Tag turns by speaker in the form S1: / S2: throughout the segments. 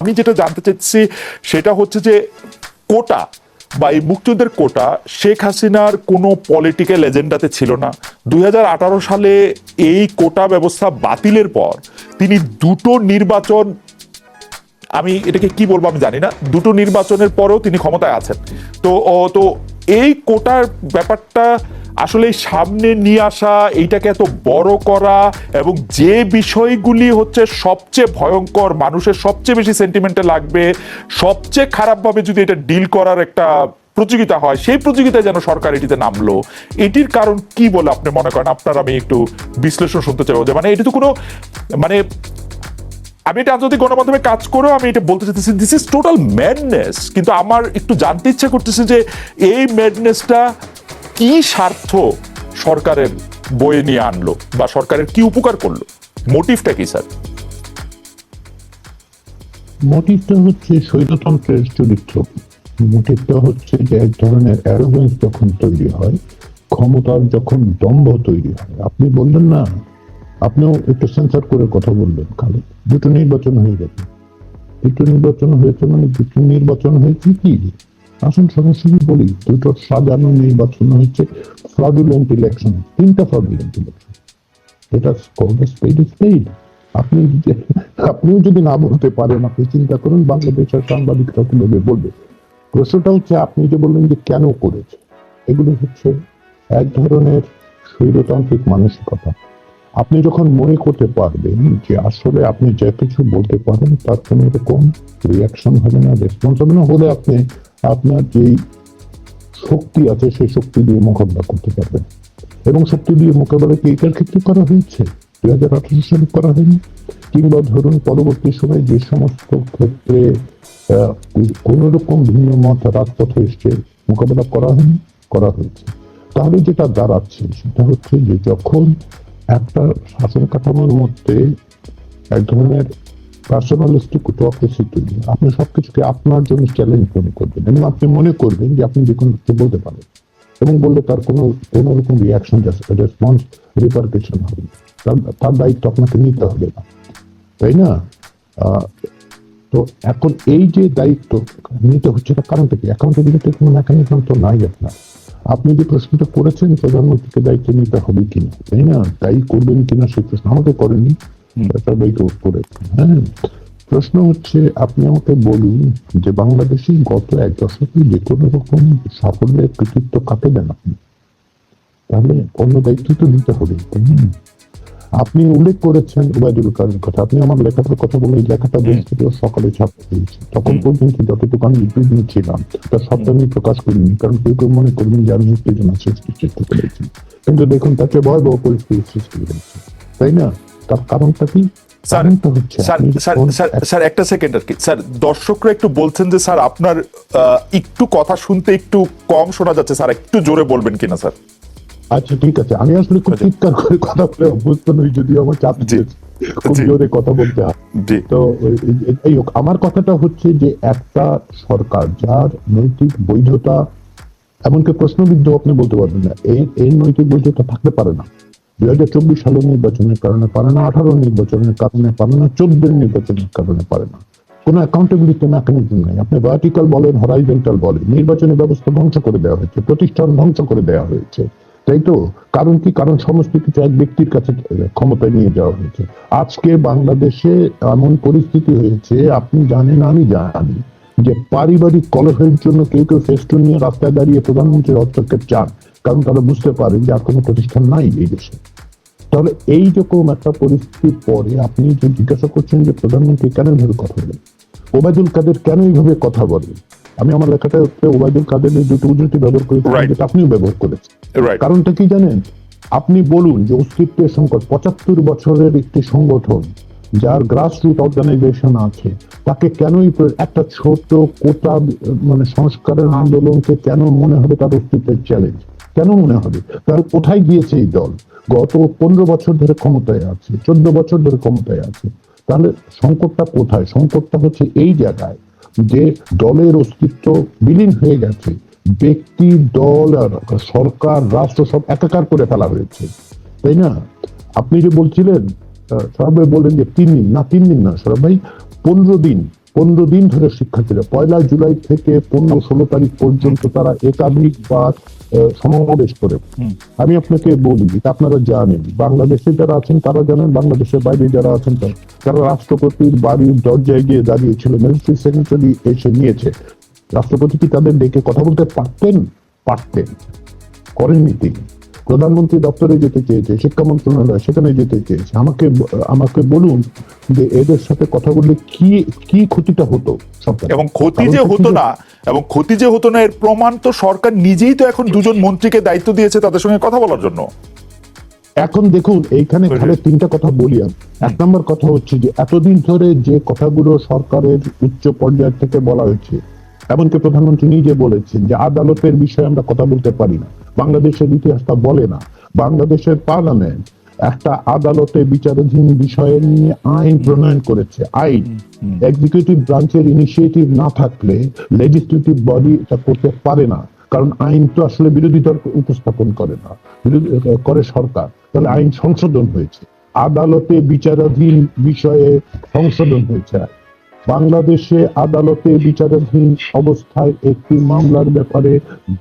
S1: আমি যেটা জানতে চাচ্ছি সেটা হচ্ছে যে কোটা বা এই মুক্তিযুদ্ধের কোটা শেখ হাসিনার কোনো পলিটিক্যাল এজেন্ডাতে ছিল না। দুই হাজার আঠারো সালে এই কোটা ব্যবস্থা বাতিলের পর তিনি দুটো নির্বাচন, আমি এটাকে কি বলব আমি জানি না, দুটো নির্বাচনের পরেও তিনি ক্ষমতায় আছেন। তো তো এই কোটার ব্যাপারটা আসলে সামনে নিয়ে আসা, এইটাকে এত বড় করা এবং যে বিষয়গুলি হচ্ছে সবচেয়ে ভয়ঙ্কর, মানুষের সবচেয়ে বেশি সেন্টিমেন্টে লাগবে, সবচেয়ে খারাপভাবে যদি এটা ডিল করার একটা প্রতিযোগিতা হয়, সেই প্রতিযোগিতায় যেন সরকার এটিতে নামলো। এটির কারণ কি বলে আপনি মনে করেন? আপনার আমি একটু বিশ্লেষণ শুনতে চাইব যে মানে এটি তো কোনো মানে আমি এটা আন্তর্জাতিক গণমাধ্যমে কাজ করেও আমি এটা বলতে চাইতেছি দিস ইজ টোটাল ম্যাডনেস কিন্তু আমার একটু জানতে ইচ্ছা করতেছে যে এই ম্যাডনেসটা কি স্বার্থ সরকারের বয়ে নিয়ে আনলো বা সরকারের কি উপকার করল? মোটিভটা কি স্যার
S2: মোটিভটা হচ্ছে স্বৈরতন্ত্রের চরিত্র। মোটিভটা হচ্ছে যে এক ধরনের অ্যারোগেন্স যখন তৈরি হয়, ক্ষমতার যখন দম্ভ তৈরি হয়। আপনি বললেন না, আপনিও একটু সেন্সার করে কথা বললেন খালি দুটো নির্বাচন হয়ে গেছে। দুটো নির্বাচন হয়েছে মানে দুটো নির্বাচন হয়েছে কি? আসুন সরাসরি বলি, দুটো সাজানো নির্বাচন হয়েছে ফ্রডুলেন্ট ইলেকশন তিনটা ফ্রডুলেন্ট ইলেকশন এটা স্পেড স্পেড আপনি আপনিও যদি না বলতে পারেন, আপনি চিন্তা করুন, বাংলাদেশের সাংবাদিকরা কীভাবে বলবে। প্রশ্নটা হচ্ছে, আপনি যে বললেন যে কেন করেছে, এগুলো হচ্ছে এক ধরনের স্বৈরতান্ত্রিক মানসিকতা। আপনি যখন মনে করতে পারবেন যে আসলে আপনি যা কিছু বলতে পারেন, তার কোনো রকম রিয়াকশন হবে না রেসপন্স হবে না। হলে আপনি আপনার যেই শক্তি আছে, সেই শক্তি দিয়ে মোকাবিলা করতে পারবেন। এবং শক্তি দিয়ে মোকাবেলা কি এটার ক্ষেত্রে করা হয়েছে? দুই হাজার আঠারো সালে করা হয়নি? কিংবা ধরুন পরবর্তী সময়ে যে সমস্ত ক্ষেত্রে কোন রকম ভিন্ন মত, রাজপথে এসছে মোকাবেলা করা হয়নি? করা হয়েছে। তাহলে যেটা দাঁড়াচ্ছে, সেটা হচ্ছে যে যখন একটা শাসন কাঠামোর মধ্যে এক ধরনের পার্সোনালিস্টিক অটোক্রেসি তৈরি। আপনি সবকিছুকে আপনার জন্য চ্যালেঞ্জ মনে করবেন। এবং আপনি মনে করবেন যে আপনি যে কোনো কিছু বলতে পারেন। এবং বললে তার কোনো কোনো রকম রিয়াকশন রেসপন্স রিপার্কেশন হবে তার- দায়িত্ব আপনাকে নিতে হবে না। তাই না? তো এখন এই যে দায়িত্ব নিতে হচ্ছে তার কারণটা কি? অ্যাকাউন্টেবিলিটির কোনো মেকানিজম তো নাই আপনার। আপনি যে প্রশ্নটা করেছেন, প্রধানমন্ত্রীকে দায়িত্ব নিতে হবে কিনা? তাই না? তাই করবেন কিনা সেই প্রশ্ন আমাকে করেনি হ্যাঁ প্রশ্ন হচ্ছে আপনি আমাকে বলুন যে বাংলাদেশে গত এক দশকে যে কোনো রকম সাফল্যের কৃতিত্ব কাকে দেন আপনি তাহলে অন্য দায়িত্ব তো দিতে হবে তাই না? আপনি উল্লেখ করেছেন ওবায়দুল কাদের কথা। আপনি আমার লেখাটার কথা বলে লেখাটা বৃহস্পতিবার সকালে ছাপা হয়েছে তখন পর্যন্ত যতটুকু আমি ইউটিউবে ছিলাম তার সবটা আমি প্রকাশ করিনি কারণ কেউ কেউ মনে করবেন যে আমি উত্তেজনা সৃষ্টির চেষ্টা করেছি কিন্তু দেখুন তাকে ভয়াবহ পরিস্থিতি সৃষ্টি হয়েছে তাই না? তার কারণটা কি?
S1: স্যার একটা সেকেন্ড আর কি। স্যার দর্শকরা একটু বলছেন যে স্যার আপনার একটু কথা শুনতে একটু কম শোনা যাচ্ছে। স্যার একটু জোরে বলবেন কিনা স্যার?
S2: আচ্ছা ঠিক আছে। আমি আসলে খুব
S1: আচ্ছা।
S2: চিৎকার করে কথা বলে অভ্যস্ত নই যদিও আমার চাপ খুব জোরে কথা বলতে হয়। তো যাই হোক আমার কথাটা হচ্ছে যে একটা সরকার যার নৈতিক বৈধতা এমনকি প্রশ্নবিদ্ধ আপনি বলতে পারবেন না। এই নৈতিক বৈধতা থাকতে পারে না। দুই হাজার চব্বিশ সালের নির্বাচনের কারণে পারে না, আঠারো নির্বাচনের কারণে পারে না, চোদ্দের নির্বাচনের কারণে পারে না। কোনো অ্যাকাউন্টেবিলিটি মেকানিজম আপনি ভার্টিক্যাল বলেন হরাইজেন্টাল বলেন, নির্বাচনী ব্যবস্থা ধ্বংস করে দেওয়া হয়েছে, প্রতিষ্ঠান ধ্বংস করে দেওয়া হয়েছে। তাই তো? কারণ কি? কারণ সমস্ত কিছু এক ব্যক্তির কাছে ক্ষমতায় নিয়ে যাওয়া হয়েছে। আজকে বাংলাদেশে এমন পরিস্থিতি হয়েছে, আপনি জানেন, আমি জানি, যে পারিবারিক কলহের জন্য কেউ কেউ ফেস্টুন নিয়ে রাস্তায় দাঁড়িয়ে প্রধানমন্ত্রীর হস্তক্ষেপ চান। কারণ তারা বুঝতে পারেন যে আর কোনো প্রতিষ্ঠান নাই এই দেশে। তাহলে এই রকম একটা পরিস্থিতির পরে আপনি যে জিজ্ঞাসা করছেন যে প্রধানমন্ত্রী কেন এইভাবে কথা বলেন? ওবায়দুল কাদের কেন এইভাবে কথা বলেন? আমি আমার লেখাটা ওবায়দুল কাদের দুটো উদ্ধৃতি ব্যবহার করেছি যেটা আপনিও ব্যবহার করেছেন। কারণটা কি জানেন? আপনি বলুন যে অস্তিত্বের সংকট পঁচাত্তর বছরের একটি সংগঠন যার গ্রাসরুট অর্গানাইজেশন আছে তাকে কেনই একটা ছোট কোটা মানে সংস্কারের আন্দোলনকে কেন মনে হবে তার অস্তিত্বের চ্যালেঞ্জ কেন মনে হবে? তার কোথায় গিয়েছে এই দল? গত পনেরো বছর ধরে ক্ষমতায় আছে, চোদ্দ বছর ধরে ক্ষমতায় আছে। তাহলে সংকটটা কোথায়? সংকটটা হচ্ছে এই জায়গায় যে দলের অস্তিত্ব বিলীন হয়ে গেছে। ব্যক্তি, দল আর সরকার, রাষ্ট্র সব একাকার করে ফেলা হয়েছে। তাই না? আপনি যে বলছিলেন সৌরভ ভাই বললেন যে তিন দিন। না, তিন দিন না সৌরভ ভাই। পনেরো দিন পনেরো দিন ধরে শিক্ষার্থীরা, পয়লা জুলাই থেকে পনেরো ষোলো তারিখ পর্যন্ত তারা একাধিকবার সমাবেশ করে। আমি আপনাকে বলি এটা আপনারা জানেন বাংলাদেশে যারা আছেন তারা জানেন বাংলাদেশের বাইরে যারা আছেন তারা তারা রাষ্ট্রপতির বাড়ির দরজায় গিয়ে দাঁড়িয়েছিল মিলিটারি সেক্রেটারি এসে নিয়েছে। রাষ্ট্রপতি কি তাদের ডেকে কথা বলতে পারতেন? পারতেন। করেননি তিনি। প্রধানমন্ত্রী দপ্তরে যেতে চেয়েছে শিক্ষা মন্ত্রণালয় সেখানে যেতে চেয়েছে। আমাকে আমাকে বলুন যে এদের সাথে কথা বললে কি কি ক্ষতিটা হতো
S1: এবং ক্ষতি যে হতো না এবং ক্ষতি যে হতো না এর প্রমাণ তো সরকার নিজেই তো এখন দুজন মন্ত্রীকে দায়িত্ব দিয়েছে তাদের সঙ্গে কথা বলার জন্য।
S2: এখন দেখুন এইখানে তাহলে তিনটা কথা বলি আমি। এক নম্বর কথা হচ্ছে যে এতদিন ধরে যে কথাগুলো সরকারের উচ্চ পর্যায় থেকে বলা হয়েছে এমনকি প্রধানমন্ত্রী নিজে বলেছেন যে আদালতের বিষয়ে আমরা কথা বলতে পারি না। বাংলাদেশের ইতিহাসটা বলে না। বাংলাদেশের পার্লামেন্ট একটা আদালতে বিচারাধীন বিষয়ে নিয়ে আইন প্রণয়ন করেছে। আইন এক্সিকিউটিভ ব্রাঞ্চের ইনিশিয়েটিভ না থাকলে লেজিসলেটিভ বডি এটা করতে পারে না। কারণ আইন তো আসলে বিরোধী দল উপস্থাপন করে না করে সরকার। তাহলে আইন সংশোধন হয়েছে। আদালতে বিচারাধীন বিষয়ে সংশোধন হয়েছে। বাংলাদেশে আদালতে বিচারাধীন অবস্থায় একটি মামলার ব্যাপারে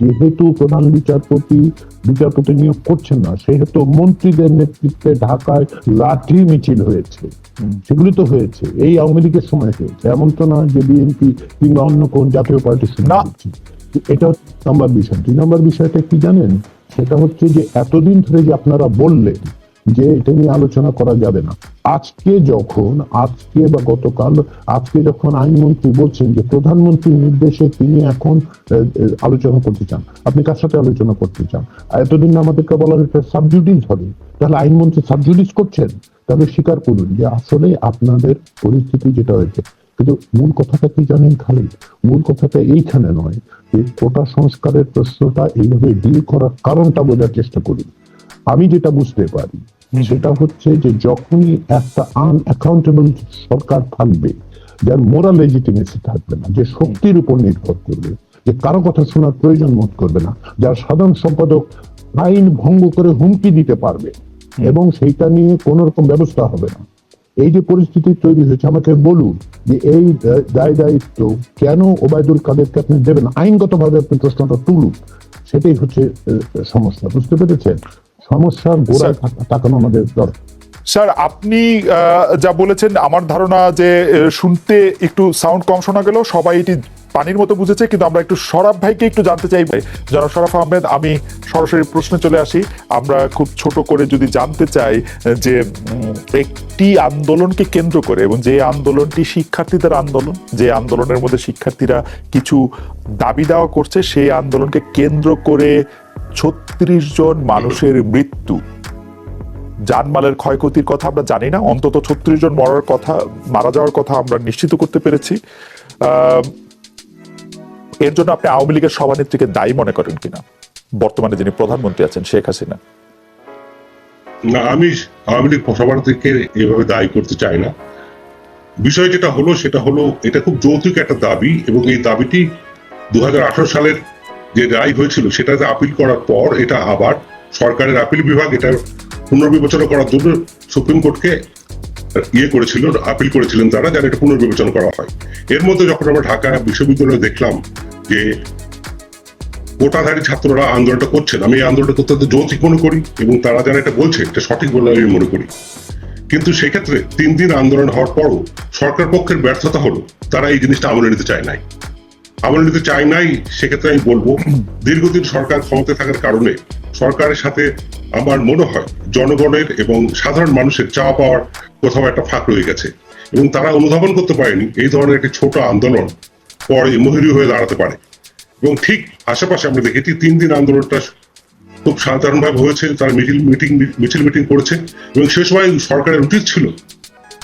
S2: যেহেতু প্রধান বিচারপতি বিচারপতি নিয়োগ করছেন না সেহেতু মন্ত্রীদের নেতৃত্বে ঢাকায় লাঠি মিছিল হয়েছে সেগুলি তো হয়েছে এই আওয়ামী লীগের সময় হয়েছে। এমন তো না যে বিএনপি কিংবা অন্য কোন জাতীয় পার্টির
S1: না।
S2: এটা নম্বর বিষয়। দুই নম্বর বিষয়টা কি জানেন? সেটা হচ্ছে যে এতদিন ধরে যে আপনারা বললেন যে এটা নিয়ে আলোচনা করা যাবে না। আজকে যখন, আজকে বা গতকাল, আজকে যখন আইনমন্ত্রী বলছেন যে প্রধানমন্ত্রীর নির্দেশে তিনি এখন আলোচনা করতে চান, আপনি কার সাথে আলোচনা করতে চান? এতদিন আমাদেরকে বলা হয়েছে সাবজুডিস হবে। তাহলে আইনমন্ত্রী সাবজুডিস করছেন? তাহলে স্বীকার করুন যে আসলে আপনাদের পরিস্থিতি যেটা হয়েছে। কিন্তু মূল কথাটা কি জানেন খালি মূল কথাটা এইখানে নয় যে কোটা সংস্কারের প্রশ্নটা এইভাবে ডিল করার কারণটা বোঝার চেষ্টা করি আমি যেটা বুঝতে পারি সেটা হচ্ছে যে যখনই একটা আনঅ্যাকাউন্টেবল সরকার থাকবে যার মোরাল লেজিটিমেসি থাকবে না যে শক্তির উপর নির্ভর করবে যে কারও কথা শোনার প্রয়োজন বোধ করবে না যার সাধারণ সম্পাদক আইন ভঙ্গ করে হুমকি দিতে পারবে এবং সেইটা নিয়ে কোন রকম ব্যবস্থা হবে না। এই যে পরিস্থিতি তৈরি হয়েছে আমাকে বলুন যে এই দায় দায়িত্ব কেন ওবায়দুল কাদেরকে আপনি দেবেন আইনগতভাবে আপনি প্রশ্নটা তুলুন সেটাই হচ্ছে সমস্যা বুঝতে পেরেছেন? সমস্যার গোড়ায় তাকানো আমাদের দরকার।
S1: স্যার আপনি যা বলেছেন আমার ধারণা যে শুনতে একটু সাউন্ড কম শোনা গেল সবাই এটি পানির মতো বুঝেছে কিন্তু আমরা একটু সরাব ভাইকে একটু জানতে চাই। ভাই যারা সরাফ আহমেদ আমি সরাসরি প্রশ্নে চলে আসি। আমরা খুব ছোট করে যদি জানতে চাই যে একটি আন্দোলনকে কেন্দ্র করে এবং যে আন্দোলনটি শিক্ষার্থীদের আন্দোলন যে আন্দোলনের মধ্যে শিক্ষার্থীরা কিছু দাবি দেওয়া করছে সেই আন্দোলনকে কেন্দ্র করে ছত্রিশ জন মানুষের মৃত্যু। জানমালের ক্ষয়ক্ষতির কথা আমরা জানি না, অন্তত ছত্রিশ জন মরার কথা, মারা যাওয়ার কথা আমরা নিশ্চিত করতে পেরেছি। এর জন্য আপনি আওয়ামী লীগের সভানেত্রীকে দায়ী মনে করেন কিনা? বর্তমানে যিনি প্রধানমন্ত্রী আছেন, শেখ হাসিনা।
S3: না, আমি আওয়ামী লীগ থেকে এভাবে দায়ী করতে চাই না। বিষয় যেটা হলো, সেটা হলো, এটা খুব যৌতুক একটা দাবি এবং এই দাবিটি দু হাজার আঠারো সালের যে রায় হয়েছিল সেটাতে আপিল করার পর এটা আবার সরকারের আপিল বিভাগ এটা পুনর্বিবেচনা করার জন্য সুপ্রিম কোর্টকে ইয়ে করেছিল আপিল করেছিলেন তারা, যেন এটা পুনর্বিবেচনা করা হয়। এর মধ্যে যখন আমরা ঢাকা বিশ্ববিদ্যালয়ে দেখলাম যে কোটাধারী ছাত্ররা আন্দোলনটা করছেন, আমি এই আন্দোলনটা অত্যন্ত যৌতিক মনে করি এবং তারা যারা এটা বলছে, এটা সঠিক বলে আমি মনে করি। কিন্তু সেক্ষেত্রে তিন দিন আন্দোলন হওয়ার পরও সরকার পক্ষের ব্যর্থতা হলো, তারা এই জিনিসটা আমলে নিতে চায় নাই। আমলে নিতে চাই নাই, সেক্ষেত্রে আমি বলব, দীর্ঘদিন সরকার ক্ষমতায় থাকার কারণে সরকারের সাথে আমার মনে হয় জনগণের এবং সাধারণ মানুষের চাওয়া পাওয়ার কোথাও একটা ফাঁক রয়ে গেছে। এবং তারা অনুধাবন করতে পারেনি এই ধরনের একটি ছোট আন্দোলন পরে মহিরী হয়ে দাঁড়াতে পারে। এবং ঠিক আশেপাশে আমরা দেখেছি, তিন দিন আন্দোলনটা খুব সাধারণভাবে হয়েছে, তারা মিছিল, মিটিং মিছিল, মিটিং করেছে। এবং সে সময় সরকারের উচিত ছিল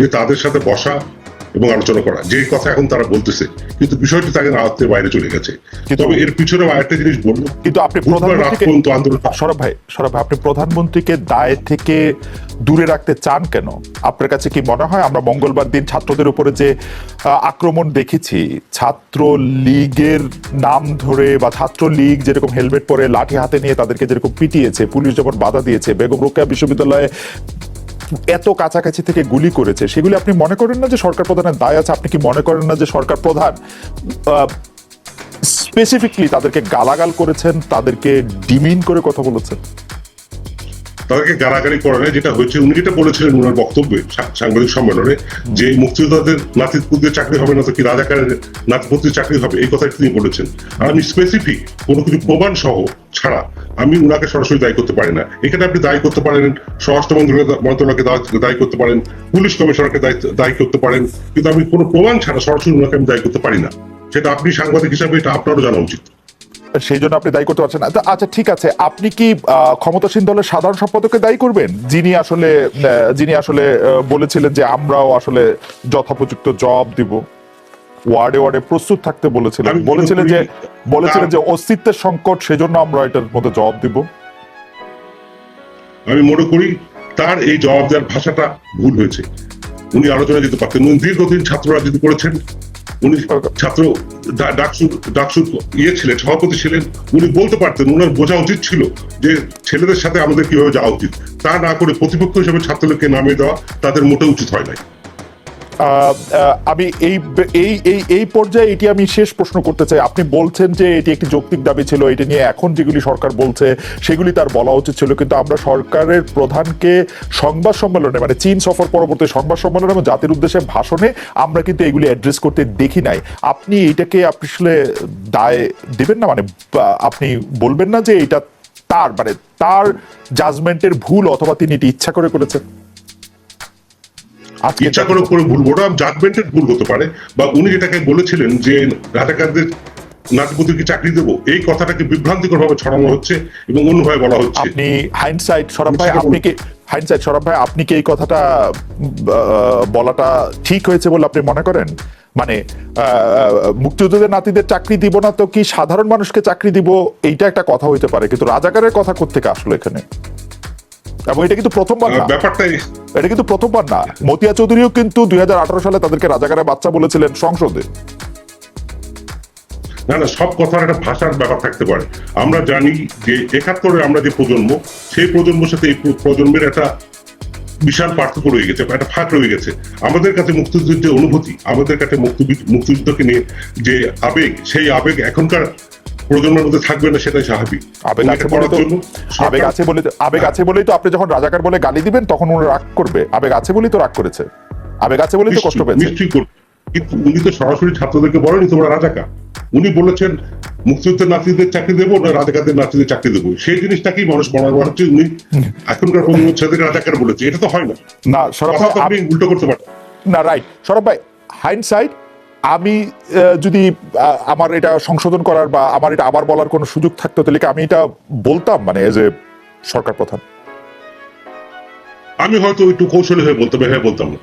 S3: যে তাদের সাথে বসা এবং আলোচনা করা যে কথা এখন তারা বলতেছে। কিন্তু বিষয়টি তাদের আয়ত্তের বাইরে চলে গেছে। তবে এর পিছনে আরেকটা জিনিস বলব।
S1: কিন্তু আপনি
S3: পর্যন্ত আন্দোলন
S1: সরব ভাই সরব ভাই আপনি প্রধানমন্ত্রীকে দায় থেকে দূরে রাখতে চান কেন? আপনার কাছে কি মনে হয় আমরা মঙ্গলবার দিন ছাত্রদের উপরে যে আক্রমণ দেখেছি ছাত্র লীগের নাম ধরে বা ছাত্র লীগ যেরকম হেলমেট পরে লাঠি হাতে নিয়ে তাদেরকে যেরকম পিটিয়েছে পুলিশ যখন বাধা দিয়েছে বেগম রোকেয়া বিশ্ববিদ্যালয়ে এত কাছাকাছি থেকে গুলি করেছে, সেগুলি আপনি মনে করেন না যে সরকার প্রধানের দায় আছে? আপনি কি মনে করেন না যে সরকার প্রধান স্পেসিফিকলি তাদেরকে গালাগাল করেছেন, তাদেরকে ডিমিন করে কথা বলেছেন?
S3: তাদেরকে গালাগালি করে নাই যেটা হয়েছে, উনি যেটা বলেছিলেন ওনার বক্তব্যে সাংবাদিক সম্মেলনে, যে মুক্তিযোদ্ধাদের নাতিপুতির চাকরি হবে না তো কি রাজাকারের নাতিপুতির চাকরি হবে? এই কথাটা তিনি বলেছেন। আর আমি স্পেসিফিক কোনো কিছু প্রমাণ সহ ছাড়া আমি উনাকে সরাসরি দায়ী করতে পারি না। এখানে আপনি দায়ী করতে পারেন, স্বরাষ্ট্র মন্ত্রণালয়- মন্ত্রণালয়কে দায়ী করতে পারেন, পুলিশ কমিশনারকে দায়ী করতে পারেন, কিন্তু আমি কোনো প্রমাণ ছাড়া সরাসরি উনাকে আমি দায়ী করতে পারি না। সেটা আপনি সাংবাদিক হিসাবে এটা আপনারও জানা উচিত।
S1: সেই জন্য আপনি দায়ী করতে পারছেন না। আচ্ছা ঠিক আছে। আপনি কি ক্ষমতাসীন দলের সাধারণ সম্পাদককে দায়ী করবেন? যিনি আসলে যিনি আসলে বলেছিলেন যে আমরাও আসলে যথোপযুক্ত জবাব দিব। ওয়ার্ডে ওয়ার্ডে প্রস্তুত থাকতে বলেছিলেন। বলেছিলেন যে বলেছিলেন যে অস্তিত্বের সংকট সেজন্য আমরা এটার মধ্যে জবাব দিব।
S3: আমি মনে করি তার এই জবাব দেওয়ার ভাষাটা ভুল হয়েছে। উনি আলোচনা যেতে পারতেন উনি দীর্ঘদিন ছাত্র রাজনীতি করেছেন। উনি ছাত্র ডাকসু ডাকসু ইয়ে ছিলেন, সভাপতি ছিলেন, উনি বলতে পারতেন, উনার বোঝা উচিত ছিল যে ছেলেদের সাথে আমাদের কীভাবে যাওয়া উচিত। তা না করে প্রতিপক্ষ হিসেবে ছাত্রলীগকে নামিয়ে দেওয়া তাদের মোটে উচিত হয় নাই।
S1: আমি এই এই এই পর্যায়ে এটি আমি শেষ প্রশ্ন করতে চাই। আপনি বলছেন যে এটি একটি যৌক্তিক দাবি ছিল, এটি নিয়ে এখন যেগুলি সরকার বলছে, সেগুলি তার বলা উচিত ছিল। কিন্তু আমরা সরকারের প্রধানকে সংবাদ সম্মেলনে মানে চীন সফর পরবর্তী সংবাদ সম্মেলনে এবং জাতির উদ্দেশ্যে ভাষণে আমরা কিন্তু এগুলি অ্যাড্রেস করতে দেখি নাই। আপনি এটাকে আসলে দায় দেবেন না? মানে আপনি বলবেন না যে এটা তার মানে তার জাজমেন্টের ভুল অথবা তিনি এটি ইচ্ছা করে করেছেন?
S3: ইচ্ছা করে করে ভুল ওটা জাজমেন্টের ভুল হতে পারে। বা উনি যেটাকে বলেছিলেন যে রাজাকারদের নাতিপুতিকে চাকরি দেবো এই কথাটাকে বিভ্রান্তিকর ভাবে ছড়ানো হচ্ছে এবং অন্যভাবে বলা হচ্ছে।
S1: আপনি হাইন্ডসাইট সরব ভাই আপনি কি হাইন্ডসাইট সরব ভাই আপনি কি এই কথাটা বলাটা ঠিক হয়েছে বলে আপনি মনে করেন? মানে আহ, মুক্তিযোদ্ধাদের নাতিদের চাকরি দিব না তো কি সাধারণ মানুষকে চাকরি দিব? এইটা একটা কথা হইতে পারে কিন্তু রাজাকারের কথা কোথেকে আসলো এখানে? এবং এটা কিন্তু প্রথমবার না।
S3: ব্যাপারটাই
S1: এটা কিন্তু প্রথমবার না। মতিয়া চৌধুরীও কিন্তু দুই সালে তাদেরকে রাজাকারের বাচ্চা বলেছিলেন সংসদে।
S3: না না সব কথার একটা ভাষার ব্যাপার থাকতে পারে। আমরা জানি যে একাত্তরে আমরা যে প্রজন্ম সেই প্রজন্মের সাথে এই প্রজন্মের একটা বিশাল পার্থক্য রয়ে গেছে একটা ফাঁক রয়ে গেছে। আমাদের কাছে মুক্তিযুদ্ধের অনুভূতি আমাদের কাছে মুক্তি- মুক্তিযুদ্ধকে নিয়ে যে আবেগ সেই আবেগ এখনকার প্রজন্মের মধ্যে থাকবে না সেটাই স্বাভাবিক।
S1: আবেগ আছে বলে তো আবেগ আছে বলে আবেগ আছে বলেই তো আপনি যখন রাজাকার বলে গালি দিবেন তখন উনি রাগ করবে। আবেগ আছে বলেই তো রাগ করেছে। আবেগ আছে বলেই তো কষ্ট পেয়েছে।
S3: নিশ্চয়ই করবে। কিন্তু উনি তো সরাসরি ছাত্রদেরকে বলেনি তোমরা রাজাকা উনি বলেছেন মুক্তিযুদ্ধের নাতিদের চাকরি দেবো না রাজাকারদের নাতিদের চাকরি দেবো। সেই জিনিসটাকেই মানুষ মনে হচ্ছে উনি এখনকার প্রজন্ম ছেলেদের রাজাকার বলেছে। এটা তো হয় না।
S1: না সরব
S3: উল্টো করতে পারেন।
S1: না রাইট সরব ভাই হাইন্ডসাইড আমি যদি আমার এটা সংশোধন করার বা আমার এটা আবার বলার কোনো সুযোগ থাকতো, তাহলে কি আমি এটা বলতাম? মানে এজ এ সরকার প্রধান?
S3: আমি হয়তো একটু কৌশলী হয়ে বলতাম হ্যাঁ বলতাম। না